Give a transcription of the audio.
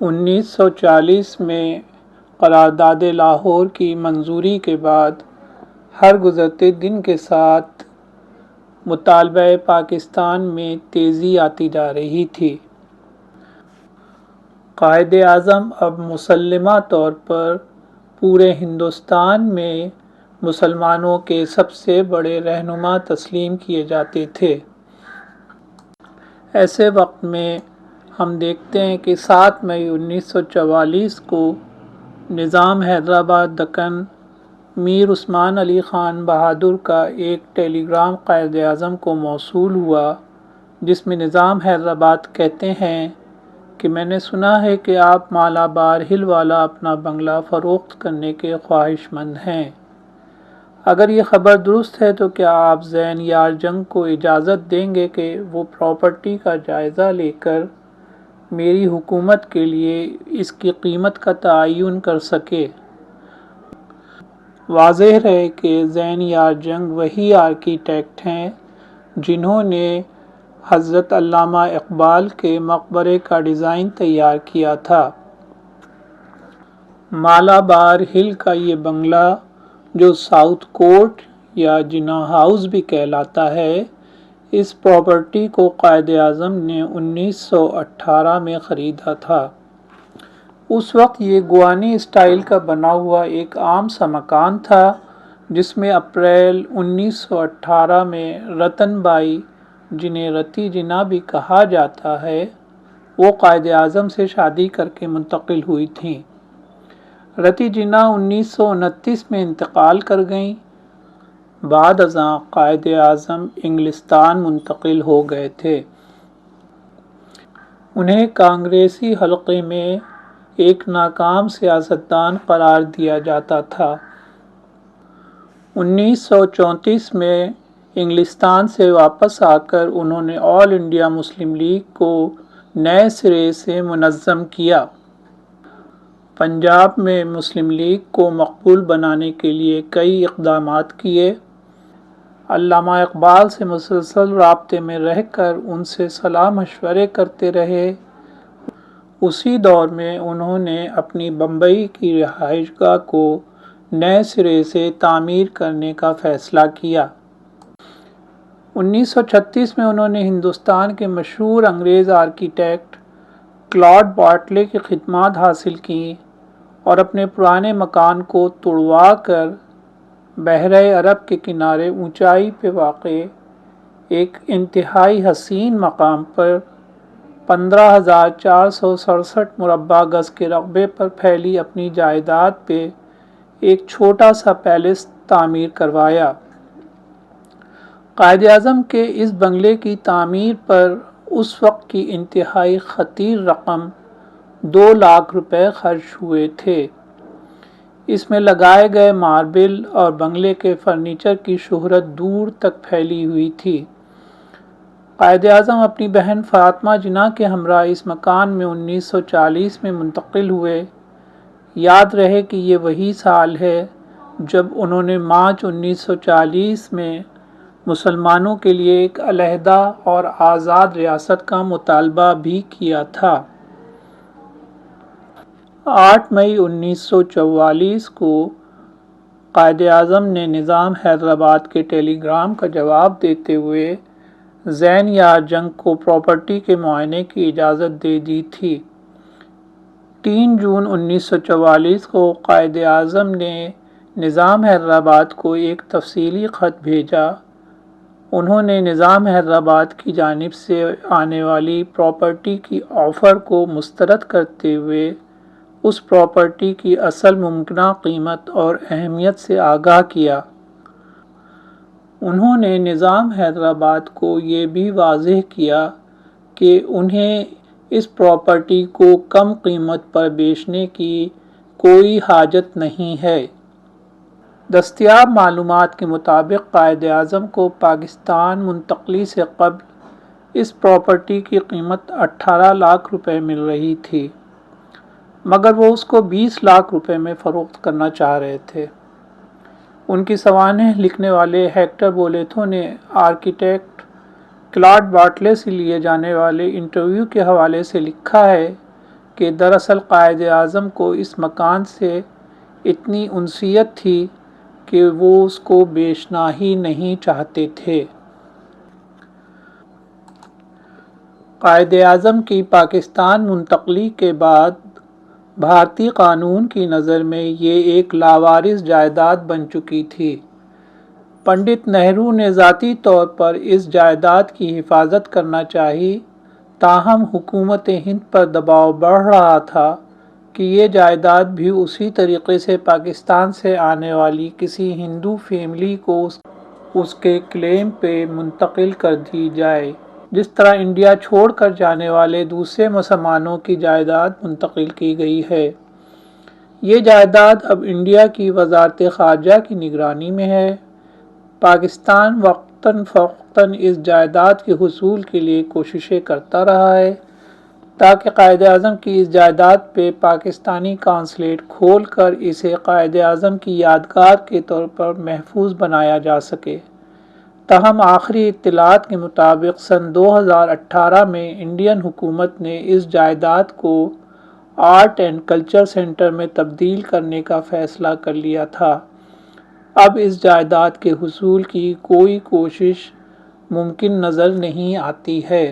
1940 में करारदाद लाहौर की मंजूरी के बाद हर गुज़रते दिन के साथ मुतालबा पाकिस्तान में तेज़ी आती जा रही थी। कायद अज़म अब मुसलमा तौर पर पूरे हिंदुस्तान में मुसलमानों के सबसे बड़े रहनुमा तस्लीम किए जाते थे। ऐसे वक्त में हम देखते हैं कि 7 मई 1944 को निज़ाम हैदराबाद दक्कन मीर उस्मान अली ख़ान बहादुर का एक टेलीग्राम कायद अज़म को मौसू हुआ, जिसमें निज़ाम हैदराबाद कहते हैं कि मैंने सुना है कि आप मालाबार हिल वाला अपना बंगला फ़रोख्त करने के ख्वाहिशमंद हैं। अगर ये ख़बर दुरुस्त है तो क्या आप जैन यार जंग को इजाज़त देंगे कि वो प्रॉपर्टी का जायज़ा लेकर मेरी हुकूमत के लिए इसकी कीमत का तयन कर सके। वाज है कि जैन यार जंग वही आर्किटेक्ट हैं जिन्होंने हज़रत अल्लामा इकबाल के मकबरे का डिज़ाइन तैयार किया था। मालाबार हिल का ये बंगला, जो साउथ कोर्ट या जिना हाउस भी कहलाता है इस प्रॉपर्टी को कायद अज़म ने 1918 में ख़रीदा था। उस वक्त ये गुआनी स्टाइल का बना हुआ एक आम सा मकान था, जिसमें अप्रैल 1918 में रतन बाई जिन्हें रति जिना भी कहा जाता है, वो कायद अज़म से शादी करके मुंतकिल हुई थी। रति जिना उन्नीस सौ उनतीस में इंतकाल कर गईं। बाद अजा कायद अज़म इंग्लिस्तान मुंतकिल हो गए थे। उन्हें कांग्रेसी हलके में एक नाकाम सियासतदान करार दिया जाता था। 1934 में इंग्लिस्तान से वापस आकर उन्होंने ऑल इंडिया मुस्लिम लीग को नए सिरे से मुनज़म किया। पंजाब में मुस्लिम लीग को मकबूल बनाने के लिए कई इकदाम किए। अल्लामा इकबाल से मुसलसल रबते में रह कर उनसे सलाह मशवरे करते रहे। उसी दौर में उन्होंने अपनी बम्बई की रिहाइशगाह को नए सिरे से तामीर करने का फ़ैसला किया। 1936 में उन्होंने हिंदुस्तान के मशहूर अंग्रेज़ आर्किटेक्ट क्लॉड बाटले की खिदमत हासिल की और अपने पुराने मकान को तुड़वा कर बहर अरब के किनारे ऊंचाई पे वाक़ एक इंतहाई हसीन मकाम पर पंद्रह हज़ार चार सौ सड़सठ मुरबा गज़ के रकबे पर फैली अपनी जायदाद पे एक छोटा सा पैलेस तामीर करवाया। कायद अज़म के इस बंगले की तामीर पर उस वक्त की इंतहाई ख़तीर रकम दो लाख रुपए खर्च हुए थे। इसमें लगाए गए मार्बल और बंगले के फर्नीचर की शोहरत दूर तक फैली हुई थी। कायद अजम अपनी बहन फातमा जिना के हमरा इस मकान में 1940 में मुंतकिल हुए। याद रहे कि ये वही साल है जब उन्होंने मार्च 1940 में मुसलमानों के लिए एक अलहदा और आज़ाद रियासत का मुतालबा भी किया था। 8 मई 1944 को कायद अज़म ने निज़ाम हैदराबाद के टेलीग्राम का जवाब देते हुए जैन या जंग को प्रॉपर्टी के मुआयने की इजाज़त दे दी थी। तीन जून 1944 को कायद अज़म ने निज़ाम हैदराबाद को एक तफसीली ख़त भेजा। उन्होंने निज़ाम हैदराबाद की जानब से आने वाली प्रॉपर्टी की ऑफ़र को मुस्तरद करते हुए उस प्रॉपर्टी की असल मुमकिन कीमत और अहमियत से आगाह किया। उन्होंने निज़ाम हैदराबाद को ये भी वाजह किया कि उन्हें इस प्रॉपर्टी को कम कीमत पर बेचने की कोई हाजत नहीं है। दस्तियाब मालूम के मुताबिक कायद अज़म को पाकिस्तान मुंतकली से कबल इस प्रॉपर्टी की कीमत 18 लाख रुपए मिल रही थी। मगर वो उसको 20 लाख रुपए में फ़रोख्त करना चाह रहे थे। उनकी सवानें लिखने वाले हेक्टर बोलेथो ने आर्किटेक्ट क्लाड बाटले से लिए जाने वाले इंटरव्यू के हवाले से लिखा है कि दरअसल कायद अज़म को इस मकान से इतनी उनसीयत थी कि वो उसको बेचना ही नहीं चाहते थे। कायद अज़म की पाकिस्तान मुंतकली के बाद भारतीय कानून की नज़र में ये एक लावारिस जायदाद बन चुकी थी। पंडित नेहरू ने ज़ाती तौर पर इस जायदाद की हिफाजत करना चाहिए। ताहम हुकूमत हिंद पर दबाव बढ़ रहा था कि ये जायदाद भी उसी तरीके से पाकिस्तान से आने वाली किसी हिंदू फैमिली को उसके क्लेम पे मुंतकिल कर दी जाए। जिस तरह इंडिया छोड़कर जाने वाले दूसरे मुसलमानों की जायदाद मुंतकिल की गई है। ये जायदाद अब इंडिया की वजारत ख़ारजा की निगरानी में है। पाकिस्तान वक्ता फ़वक्ता इस जायदाद के हसूल के लिए कोशिशें करता रहा है, ताकि कायद अज़म की इस जायदाद पे पाकिस्तानी कौंसलेट खोल कर इसे कायद अज़म की यादगार के तौर पर महफूज बनाया जा सके। तहम आखिरी इतलात के मुताबिक सन 2018 में इंडियन हुकूमत ने इस जायदाद को आर्ट एंड कल्चर सेंटर में तब्दील करने का फ़ैसला कर लिया था। अब इस जायदाद के हसूल की कोई कोशिश मुमकिन नज़र नहीं आती है।